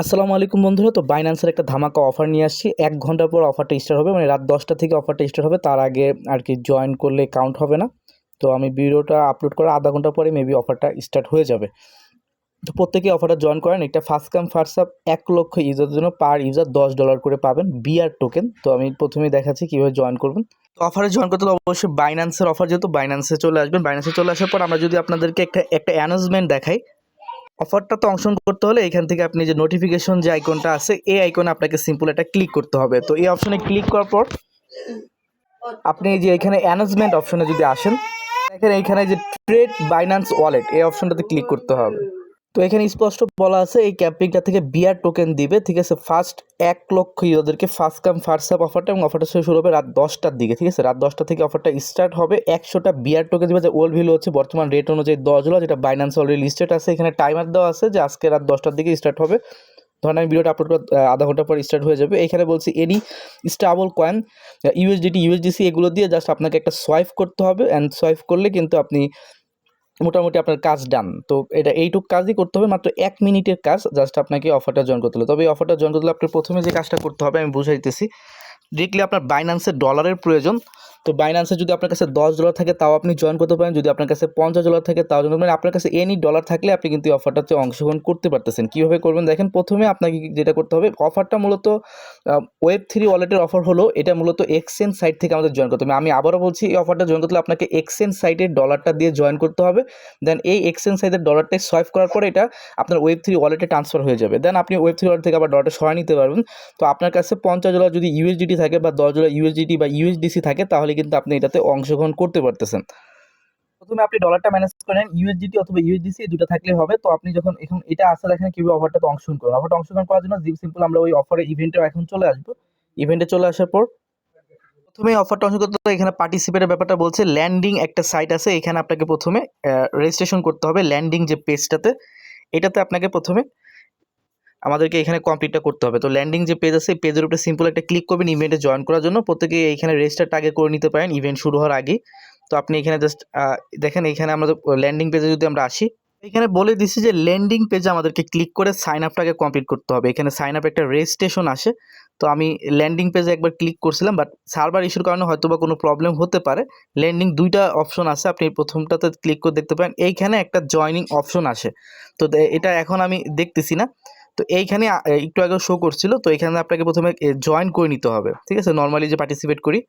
আসসালামু আলাইকুম বন্ধুরা, তো বাইন্যান্সের একটা ধামাকা অফার নিয়ে আসছি। এক ঘণ্টা পর অফারটা স্টার্ট হবে মানে রাত দশটা থেকে অফারটা স্টার্ট হবে, তার আগে আর কি জয়েন করলে কাউন্ট হবে না। তো আমি ভিডিওটা আপলোড করার আধা ঘণ্টা পরে মেবি অফারটা স্টার্ট হয়ে যাবে। তো প্রত্যেকে অফারটা জয়েন করেন, এটা ফার্স্ট কাম ফার্স্ট আপ এক লক্ষ ইউজারের জন্য পার ইউজার দশ ডলার করে পাবেন বিআর টোকেন তো আমি প্রথমেই দেখাচ্ছি কীভাবে জয়েন করবেন। তো অফারে জয়েন করতে অবশ্যই বাইন্যান্সের অফার যেহেতু বাইন্যান্সে চলে আসবেন বাইন্যান্সে চলে আসার পর আমরা যদি আপনাদেরকে একটা একটা অ্যানাউন্সমেন্ট দেখাই অফারটা তো অংশগ্রহণ করতে হলে এখান থেকে আপনি যে নোটিফিকেশন যে আইকনটা আছে, এই আইকনে আপনাকে সিম্পল একটা ক্লিক করতে হবে। তো এই অপশনে ক্লিক করার পর আপনি যে এখানে অ্যানাউন্সমেন্ট অপশনে যদি আসেন, দেখেন এইখানে যে ট্রেড বাইন্যান্স ওয়ালেট এই অপশনটাতে ক্লিক করতে হবে। তো এখানে স্পষ্ট বলা আছে, এই ক্যাম্পিংটা থেকে বিয়ার টোকেন দিবে, ঠিক আছে? ফার্স্ট এক লক্ষ ইউজারদেরকে ফার্স্ট কাম ফার্স্ট সাপ অফারটা এবং অফারটা শুরু হবে রাত দশটার দিকে, ঠিক আছে? রাত দশটা থেকে অফারটা স্টার্ট হবে। একশোটা বিয়ার টোকেন দিবে, যে ওল্ড ভ্যালু হচ্ছে, বর্তমান রেট অনুযায়ী দশ ডলার যেটা বাইন্যান্স অলরেডি লিস্টেড আছে। এখানে টাইমার দেওয়া আছে যে আজকে রাত দশটার দিকে স্টার্ট হবে। ধরেন আমি ভিডিওটা আপলোড আধা ঘণ্টা পর স্টার্ট হয়ে যাবে। এখানে বলছি any stable coin USDT USDC এগুলো দিয়ে জাস্ট আপনাকে একটা সোয়াইপ করতে হবে। অ্যান্ড সোয়াইপ করলে কিন্তু আপনি মোটামুটি আপনার কাজ ডান তো এটা এইটুক কাজই করতে হবে, মাত্র এক মিনিটের কাজ জাস্ট আপনাকে অফারটা জয়েন করতে হবে। তবে এই অফারটা জয়েন করতে হলে আপনার প্রথমে যে কাজটা করতে হবে, আমি বুঝাইতেছি। ডিরেক্টলি আপনার বাইন্যান্সের ডলারের প্রয়োজন। তো বাইন্যান্সে যদি আপনার কাছে দশ ডলার থাকে, তাও আপনি জয়েন করতে পারেন। যদি আপনার কাছে পঞ্চাশ ডলার থাকে, তাও জয়েন আপনার কাছে এনি ডলার থাকলে আপনি কিন্তু এই অফারটাতে অংশগ্রহণ করতে পারতেছেন। কীভাবে করবেন? দেখেন, প্রথমে আপনাকে যেটা করতে হবে অফারটা মূলত ওয়েব থ্রি ওয়ালেটের অফার হলো, এটা মূলত এক্সচেঞ্জ সাইট থেকে আমাদের জয়েন করতে হবে। আমি আবারও বলছি, এই অফারটা জয়েন করতে আপনাকে এক্সচেঞ্জ সাইটের ডলারটা দিয়ে জয়েন করতে হবে। দেন এই এক্সচেঞ্জ সাইটের ডলারটা সোয়াইপ করার পরে এটা আপনার ওয়েব থ্রি ওয়ালেটে ট্রান্সফার হয়ে যাবে। দেন আপনি ওয়েব থ্রি ওয়ালেট থেকে আবার ডলারটা সরাই নিতে পারবেন। তো আপনার কাছে পঞ্চাশ ডলার যদি ইউএসডিটি থাকে বা দশ ডলার ইউএসডিটি বা ইউএসডিসি থাকে, তাহলে কিন্তু আপনি এটাতে অংশগ্রহণ করতে পারতেছেন। প্রথমে আপনি ডলারটা ম্যানেজ করেন ইউএসডিটি অথবা ইউএসডিসি এই দুটো থাকলে হবে। তো আপনি যখন এখন এটা আসলে দেখেন কীভাবে অফারটাতে অংশগ্রহণ করেন অফারটা অংশগ্রহণ করার জন্য সিম্পল আমরা ওই অফারের ইভেন্টে এখন চলে আসব। ইভেন্টে চলে আসার পর প্রথমে অফারটা অংশ করতে এখানে পার্টিসিপেটের ব্যাপারটা বলছে ল্যান্ডিং একটা সাইট আছে, এখানে আপনাকে প্রথমে রেজিস্ট্রেশন করতে হবে ল্যান্ডিং যে পেজটাতে এটাতে আপনাকে প্রথমে আমাদেরকে এখানে কমপ্লিটটা করতে হবে। তো ল্যান্ডিং যে পেজ আছে পেজের উপরে সিম্পল একটা ক্লিক করবেন ইভেন্টে জয়েন করার জন্য। প্রত্যেকে এইখানে রেজিস্টারটা আগে করে নিতে পারেন ইভেন্ট শুরু হওয়ার আগে। তো আপনি এখানে জাস্ট দেখেন এখানে আমাদের ল্যান্ডিং পেজে যদি আমরা আসি, এখানে বলে দিছি যে ল্যান্ডিং পেজে আমাদেরকে ক্লিক করে সাইন আপটাকে কমপ্লিট করতে হবে। এখানে সাইন আপ একটা রেজিস্ট্রেশন আসে। তো আমি ল্যান্ডিং পেজে একবার ক্লিক করছিলাম বাট সার্ভার ইস্যুর কারণে হয়তো বা কোনো প্রবলেম হতে পারে। ল্যান্ডিং দুইটা অপশন আছে, আপনি প্রথমটাতে ক্লিক করে দেখতে পারেন। এইখানে একটা জয়নিং অপশন আসে। তো এটা এখন আমি দেখতেছি না। তো এইখানে একটু আগে শো করছিল, তো এখানে আপনাকে প্রথমে জয়েন করে নিতে হবে, ঠিক আছে? নর্মালি যে পার্টিসিপেট করি,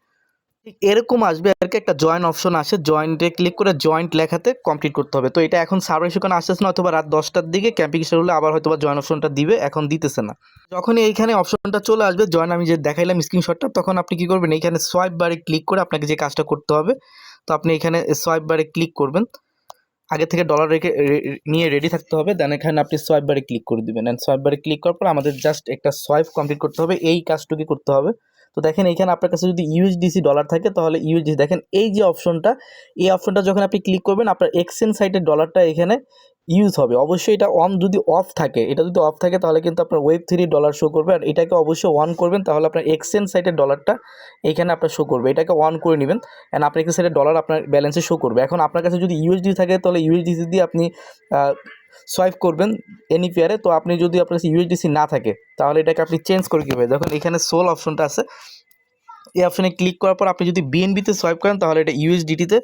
ঠিক এরকম আসবে আর কি, একটা জয়েন্ট অপশন আসে জয়েন্টে ক্লিক করে জয়েন্ট লেখাতে কমপ্লিট করতে হবে। তো এটা এখন সার্ভার কারণে আসতেছে না, অথবা রাত দশটার দিকে ক্যাম্পিং স্টার হলে আবার হয়তো বা জয়েন অপশনটা দিবে, এখন দিতেছে না। যখনই এইখানে অপশনটা চলে আসবে জয়েন আমি যে দেখাইলাম স্ক্রিনশটটা তখন আপনি কি করবেন? এইখানে সোয়াইপ বারে ক্লিক করে আপনাকে যে কাজটা করতে হবে, তো আপনি এখানে সোয়াইপ বারে ক্লিক করবেন। আগে থেকে ডলার রেখে নিয়ে রেডি থাকতে হবে দেন এখানে আপনি সোয়াইপ বারে ক্লিক করে দিবেন। অ্যান্ড সোয়াইপ বারে ক্লিক করার পর আমাদের জাস্ট একটা সোয়াইপ কমপ্লিট করতে হবে, এই কাজটুকু করতে হবে। তো দেখেন এখানে আপনার কাছে যদি ইউএসডিসি ডলার থাকে, তাহলে ইউএসডিসি দেখেন এই যে অপশনটা এই অপশনটা যখন আপনি ক্লিক করবেন, আপনার এক্সচেঞ্জ সাইটের ডলারটা এখানে ইউজ হবে। অবশ্যই এটা অন যদি অফ থাকে, এটা যদি অফ থাকে তাহলে কিন্তু আপনার ওয়েব থ্রি ডলার শো করবে। আর এটাকে অবশ্যই অন করবেন, তাহলে আপনার এক্সচেঞ্জ সাইটের ডলারটা এখানে আপনার শো করবে। এটাকে অন করে নেবেন অ্যান্ড আপনার এক্সচেঞ্জ সাইটের ডলার আপনার ব্যালেন্সে শো করবে। এখন আপনার কাছে যদি ইউএসডি থাকে, তাহলে ইউএসডিসি দিয়ে আপনি সোয়াইপ করবেন এনি পেয়ারে তো আপনি যদি আপনার কাছে ইউএসডিসি না থাকে, তাহলে এটাকে আপনি চেঞ্জ করে কীভাবে? দেখুন, এখানে সোল অপশনটা আছে। এই অপশনে ক্লিক করার পর আপনি যদি বিএনবিতে সোয়াইপ করেন, তাহলে এটা ইউএসডিটিতে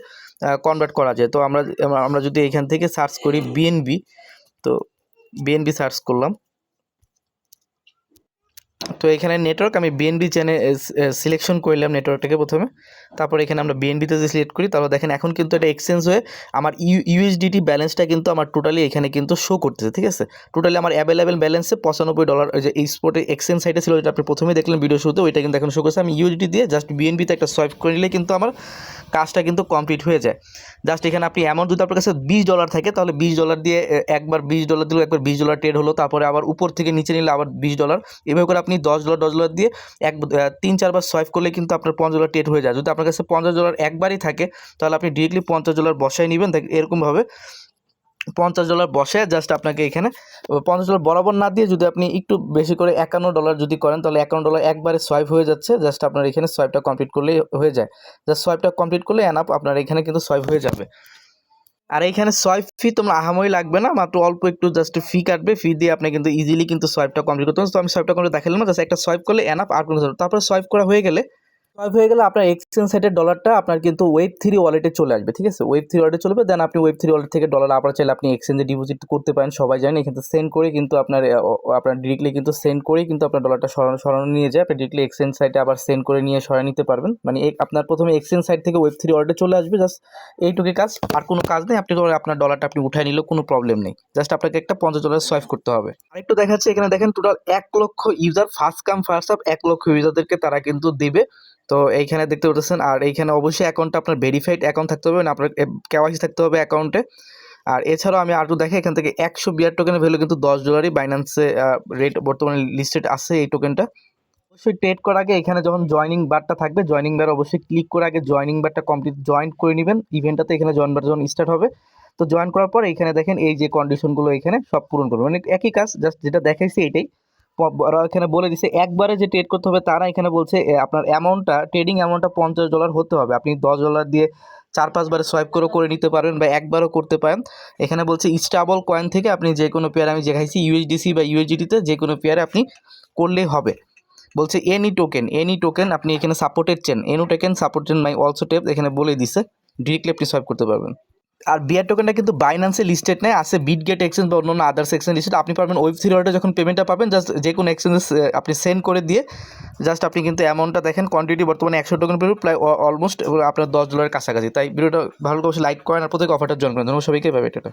কনভার্ট করা যায়। তো আমরা, আমরা- যদি এখান থেকে সার্চ করি বিএনবি তো বিএনবি সার্চ করলাম। তো এখানে নেটওয়ার্ক আমি বিএনবি চ্যানে সিলেকশন করলাম নেটওয়ার্কটাকে প্রথমে। তারপর এখানে আমরা বিএনবিতে যে সিলেক্ট করি, তারপর দেখেন এখন কিন্তু এটা এক্সচেঞ্জ হয়ে আমার ইউ ইউএসডিটি ব্যালেন্সটা কিন্তু আমার টোটালি এখানে কিন্তু শো করতেছে, ঠিক আছে? টোটালি আমার অ্যাভেলেবেল ব্যালেন্সে পঁচানব্বই ডলার যে এই স্পটে এক্সচেঞ্জ সাইটে ছিল, যেটা আপনি প্রথমেই দেখলেন ভিডিও শুরুতে ওইটা কিন্তু এখন শো করছে। আমি ইউএসডি দিয়ে জাস্ট বিএনবিতে একটা সোয়াইপ করে নিলে কিন্তু আমার কাজটা কিন্তু কমপ্লিট হয়ে যায়। জাস্ট এখানে আপনি অ্যামাউন্ট যদি আপনার কাছে বিশ ডলার থাকে, তাহলে বিশ ডলার দিয়ে একবার বিশ ডলার দিল, একবার বিশ ডলার ট্রেড হলো, তারপরে আবার উপর থেকে নিচে নিলে আবার বিশ ডলার এভাবে করে আপনি দশ ডলার, দশ ডলার দিয়ে এক তিন চারবার সোয়াইপ করলে কিন্তু আপনার পঞ্চাশ ডলার টেট হয়ে যায়। যদি আপনার কাছে পঞ্চাশ ডলার একবারই থাকে, তাহলে আপনি ডিরেক্টলি পঞ্চাশ ডলার বসায় নেবেন। এরকমভাবে পঞ্চাশ ডলার বসে জাস্ট আপনাকে এখানে পঞ্চাশ ডলার বরাবর না দিয়ে যদি আপনি একটু বেশি করে একান্ন ডলার যদি করেন, তাহলে একান্ন ডলার একবারে সোয়াইপ হয়ে যাচ্ছে। জাস্ট আপনার এখানে সোয়াইপটা কমপ্লিট করলেই হয়ে যায়। জাস্ট সোয়াইপটা কমপ্লিট করলে এনাপ আপনার এখানে কিন্তু সোয়াইপ হয়ে যাবে। আর এইখানে সোয়াইপ ফি তোমরা আহামরি লাগবে না, মাত্র অল্প একটু জাস্ট ফি কাটবে ফি দিয়ে আপনি কিন্তু ইজিলি কিন্তু সোয়াইপটা কমপ্লিট করতে তো আমি সোয়াইপটা কমপ্লিট দেখালাম না জাস্ট একটা সোয়াইপ করলে এনাফ আর কোনো তারপরে সোয়াইপ করা হয়ে গেলে সোয়াইপ হয়ে গেলে আপনার এক্সচেঞ্জ সাইটের ডলারটা আপনার কিন্তু ওয়েব থ্রি ওয়ালেটে চলে আসবে, ঠিক আছে? ওয়েব থ্রি ওয়ালেটে চলবে দেন আপনি ওয়েব থ্রি ওয়ালেট থেকে ডলার আবার চাইলে আপনি এক্সচেঞ্জে ডিপোজিট করতে পারেন, সবাই জানেন এখানে সেন্ড করে কিন্তু আপনার আপনার ডিরেক্টলি কিন্তু সেন্ড করেই কিন্তু আপনার ডলারটা সরানো সরানো নিয়ে যায়। আপনি ডিরেক্টলি এক্সচেঞ্জ সাইটে আবার সেন্ড করে নিয়ে সরাই নিতে পারবেন। মানে আপনার প্রথমে এক্সচেঞ্জ সাইট থেকে ওয়েব থ্রি ওয়ালেটে চলে আসবে জাস্ট এইটুকুই কাজ। আর কোনো কাজ নেই, আপনি আপনার ডলারটা আপনি উঠায় নিলেও কোনো প্রবলেম নেই। জাস্ট আপনাকে একটা পঞ্চাশ ডলার সোয়াইপ করতে হবে। আরেকটু দেখাচ্ছে, এখানে দেখেন টোটাল এক লক্ষ ইউজার ফার্স্ট কাম ফার্স্ট আপ এক লক্ষ ইউজারদেরকে তারা কিন্তু দেবে। তো এইখানে দেখতে পাচ্ছেন আর এইখানে অবশ্যই অ্যাকাউন্টটা আপনার ভেরিফাইড অ্যাকাউন্ট থাকতে হবে, না আপনার কেওয়াইসি থাকতে হবে অ্যাকাউন্টে আর এছাড়াও আমি আরও দেখে এখান থেকে একশো বিয়ার টোকেনের ভ্যালু কিন্তু দশ ডলারই বাইন্যান্সে রেট বর্তমানে লিস্টেড আছে এই টোকেনটা অবশ্যই ট্রেড করার আগে এখানে যখন জয়নিং বারটা থাকবে জয়নিং বার অবশ্যই ক্লিক করে আগে জয়নিং বারটা কমপ্লিট জয়েন করে নেবেন। ইভেন্টটাতে এখানে জয়েন বার যখন স্টার্ট হবে, তো জয়েন করার পর এখানে দেখেন এই যে কন্ডিশনগুলো এখানে সব পূরণ করবে। মানে একই কাজ জাস্ট যেটা দেখাইছি এটাই। ওরা এখানে বলে দিছে, একবারে যে ট্রেড করতে হবে তারা এখানে বলছে আপনার অ্যামাউন্টটা ট্রেডিং অ্যামাউন্টটা পঞ্চাশ ডলার হতে হবে। আপনি দশ ডলার দিয়ে চার পাঁচবারে সোয়াইপ করে করে নিতে পারবেন বা একবারও করতে পারেন। এখানে বলছে স্টাবল কয়েন থেকে আপনি যে কোনো পেয়ার আমি দেখাইছি ইউএসডিসি বা ইউএসডিটিতে যে কোনো পেয়ারে আপনি করলেই হবে। বলছে এনি টোকেন এনি টোকেন আপনি এখানে supported chain any token supported মাই অলসো টেপ এখানে বলে দিছে ডিরেক্টলি আপনি সোয়াইপ করতে পারবেন। আর বিআর টোকেনটা কিন্তু বাইন্যান্সে লিস্টেড নেই, আছে বিটগেট এক্সচেঞ্জ বা অন্য আদার্স এক্সচেঞ্জ লিস্টেড আপনি পাবেন ওয়েব থ্রি ওয়ার্ডে যখন পেমেন্টটা পাবেন জাস্ট যে কোনো এক্সচেঞ্জে আপনি সেন্ড করে দিয়ে জাস্ট আপনি কিন্তু অ্যামাউন্টটা দেখেন কোয়ান্টিটি বর্তমানে একশো টোকেন পেয়ে প্রায় অলমোস্ট আপনার দশ ডলারের কাছাকাছি। তাই ভিডিওটা ভালো করে লাইক করেন আর প্রত্যেক অফারটা জয়েন করেন। ধন্যবাদ সবাইকে পাবে এটা